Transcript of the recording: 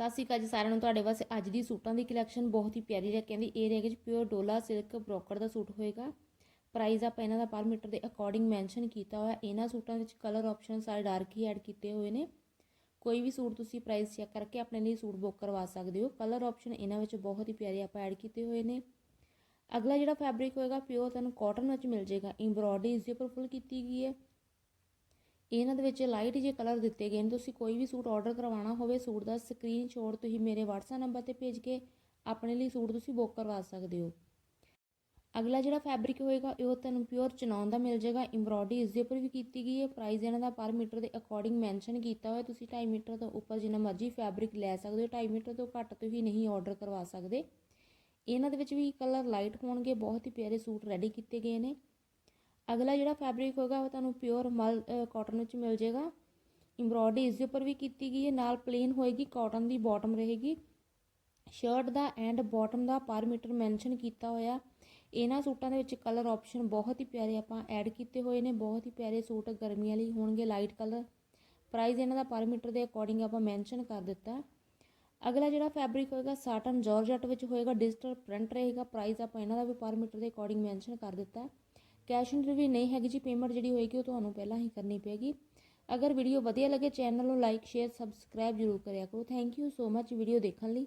ਸਤਿ ਸ਼੍ਰੀ ਅਕਾਲ ਜੀ ਸਾਰਿਆਂ ਨੂੰ। ਤੁਹਾਡੇ ਵਾਸਤੇ ਅੱਜ ਦੀ ਸੂਟਾਂ ਦੀ ਕਲੈਕਸ਼ਨ ਬਹੁਤ ਹੀ ਪਿਆਰੀ ਹੈ। ਕਹਿੰਦੀ ਇਹ ਰਹੇਗਾ ਜੀ ਪਿਓਰ ਡੋਲਾ ਸਿਲਕ ਬ੍ਰੋਕਰ ਦਾ ਸੂਟ ਹੋਏਗਾ। ਪ੍ਰਾਈਸ ਆਪਾਂ ਇਹਨਾਂ ਦਾ ਪਰ ਮੀਟਰ ਦੇ ਅਕੋਰਡਿੰਗ ਮੈਂਸ਼ਨ ਕੀਤਾ ਹੋਇਆ। ਇਹਨਾਂ ਸੂਟਾਂ ਵਿੱਚ ਕਲਰ ਆਪਸ਼ਨ ਸਾਰੇ ਡਾਰਕ ਹੀ ਐਡ ਕੀਤੇ ਹੋਏ ਨੇ। ਕੋਈ ਵੀ ਸੂਟ ਤੁਸੀਂ ਪ੍ਰਾਈਸ ਚੈੱਕ ਕਰਕੇ ਆਪਣੇ ਲਈ ਸੂਟ ਬੁੱਕ ਕਰਵਾ ਸਕਦੇ ਹੋ। ਕਲਰ ਆਪਸ਼ਨ ਇਹਨਾਂ ਵਿੱਚ ਬਹੁਤ ਹੀ ਪਿਆਰੇ ਆਪਾਂ ਐਡ ਕੀਤੇ ਹੋਏ ਨੇ। ਅਗਲਾ ਜਿਹੜਾ ਫੈਬਰਿਕ ਹੋਏਗਾ ਪਿਓਰ ਤੁਹਾਨੂੰ ਕਾਟਨ ਵਿੱਚ ਮਿਲ ਜਾਏਗਾ। ਐਮਬ੍ਰੋਇਡਰੀ ਇਸ ਦੇ ਉੱਪਰ ਫੁੱਲ ਕੀਤੀ ਗਈ ਹੈ। ਇਹਨਾਂ ਦੇ ਵਿੱਚ ਲਾਈਟ ਜੇ ਕਲਰ ਦਿੱਤੇ ਗਏ ਨੇ। ਤੁਸੀਂ ਕੋਈ ਵੀ ਸੂਟ ਆਰਡਰ ਕਰਵਾਉਣਾ ਹੋਵੇ, ਸੂਟ ਦਾ ਸਕਰੀਨਸ਼ਾਟ ਤੁਸੀਂ ਮੇਰੇ WhatsApp ਨੰਬਰ ਤੇ ਭੇਜ ਕੇ ਆਪਣੇ ਲਈ ਸੂਟ ਤੁਸੀਂ ਬੁੱਕ ਕਰਵਾ ਸਕਦੇ ਹੋ। ਅਗਲਾ ਜਿਹੜਾ ਫੈਬਰਿਕ ਹੋਏਗਾ ਉਹ ਤੁਹਾਨੂੰ ਪਿਓਰ ਚਨੌਨ ਦਾ ਮਿਲ ਜਾਏਗਾ। ਐਮਬ੍ਰੋਇਡਰੀ ਇਸ ਦੇ ਉੱਪਰ ਵੀ ਕੀਤੀ ਗਈ ਹੈ। ਪ੍ਰਾਈਸ ਇਹਨਾਂ ਦਾ ਪਰ ਮੀਟਰ ਦੇ ਅਕੋਰਡਿੰਗ ਮੈਂਸ਼ਨ ਕੀਤਾ ਹੋਇਆ। ਤੁਸੀਂ 2.5 ਮੀਟਰ ਤੋਂ ਉੱਪਰ ਜਿੰਨਾ ਮਰਜ਼ੀ ਫੈਬਰਿਕ ਲੈ ਸਕਦੇ ਹੋ। 2.5 ਮੀਟਰ ਤੋਂ ਘੱਟ ਤੁਸੀਂ ਨਹੀਂ ਆਰਡਰ ਕਰਵਾ ਸਕਦੇ। ਇਹਨਾਂ ਦੇ ਵਿੱਚ ਵੀ ਕਲਰ ਲਾਈਟ ਹੋਣਗੇ। ਬਹੁਤ ਹੀ ਪਿਆਰੇ ਸੂਟ ਰੈਡੀ ਕੀਤੇ ਗਏ ਨੇ। ਅਗਲਾ ਜਿਹੜਾ ਫੈਬਰਿਕ ਹੋਗਾ ਉਹ ਤੁਹਾਨੂੰ ਪਿਓਰ ਮਲ ਕਾਟਨ ਵਿੱਚ ਮਿਲ ਜਾਏਗਾ। ਐਮਬ੍ਰੋਇਡਰੀ ਇਸ ਦੇ ਉੱਪਰ ਵੀ ਕੀਤੀ ਗਈ ਹੈ। ਨਾਲ ਪਲੇਨ ਹੋਏਗੀ ਕਾਟਨ ਦੀ ਬਾਟਮ ਰਹੇਗੀ। ਸ਼ਰਟ ਦਾ ਐਂਡ ਬਾਟਮ ਦਾ ਪਰ ਮੀਟਰ ਮੈਂਸ਼ਨ ਕੀਤਾ ਹੋਇਆ। ਇਹਨਾਂ ਸੂਟਾਂ ਦੇ ਵਿੱਚ ਕਲਰ ਆਪਸ਼ਨ ਬਹੁਤ ਹੀ ਪਿਆਰੇ ਆਪਾਂ ਐਡ ਕੀਤੇ ਹੋਏ ਨੇ। ਬਹੁਤ ਹੀ ਪਿਆਰੇ ਸੂਟ ਗਰਮੀਆਂ ਲਈ ਹੋਣਗੇ ਲਾਈਟ ਕਲਰ ਪ੍ਰਾਈਸ ਇਹਨਾਂ ਦਾ ਪਰ ਮੀਟਰ ਦੇ ਅਕੋਰਡਿੰਗ ਆਪਾਂ ਮੈਂਸ਼ਨ ਕਰ ਦਿੱਤਾ। ਅਗਲਾ ਜਿਹੜਾ ਫੈਬਰਿਕ ਹੋਏਗਾ ਸਾਟਨ ਜਾਰਜਟ ਵਿੱਚ ਹੋਏਗਾ। ਡਿਜੀਟਲ ਪ੍ਰਿੰਟ ਰਹੇਗਾ। ਪ੍ਰਾਈਸ ਆਪਾਂ ਇਹਨਾਂ ਦਾ ਵੀ ਪਰ ਮੀਟਰ ਦੇ ਅਕੋਰਡਿੰਗ ਮੈਂਸ਼ਨ ਕਰ ਦਿੱਤਾ। ਕੈਸ਼ ਔਨ ਡਿਲੀਵਰੀ ਨਹੀਂ ਹੈਗੀ ਜੀ, ਪੇਮੈਂਟ ਜਿਹੜੀ ਹੋਏਗੀ ਉਹ ਤੁਹਾਨੂੰ ਪਹਿਲਾਂ ਹੀ ਕਰਨੀ ਪਏਗੀ। ਅਗਰ ਵੀਡੀਓ ਵਧੀਆ ਲੱਗੇ, ਚੈਨਲ ਨੂੰ ਲਾਈਕ, ਸ਼ੇਅਰ ਸਬਸਕ੍ਰਾਈਬ ਜ਼ਰੂਰ ਕਰਿਆ ਕਰੋ। Thank you so much video ਦੇਖਣ ਲਈ।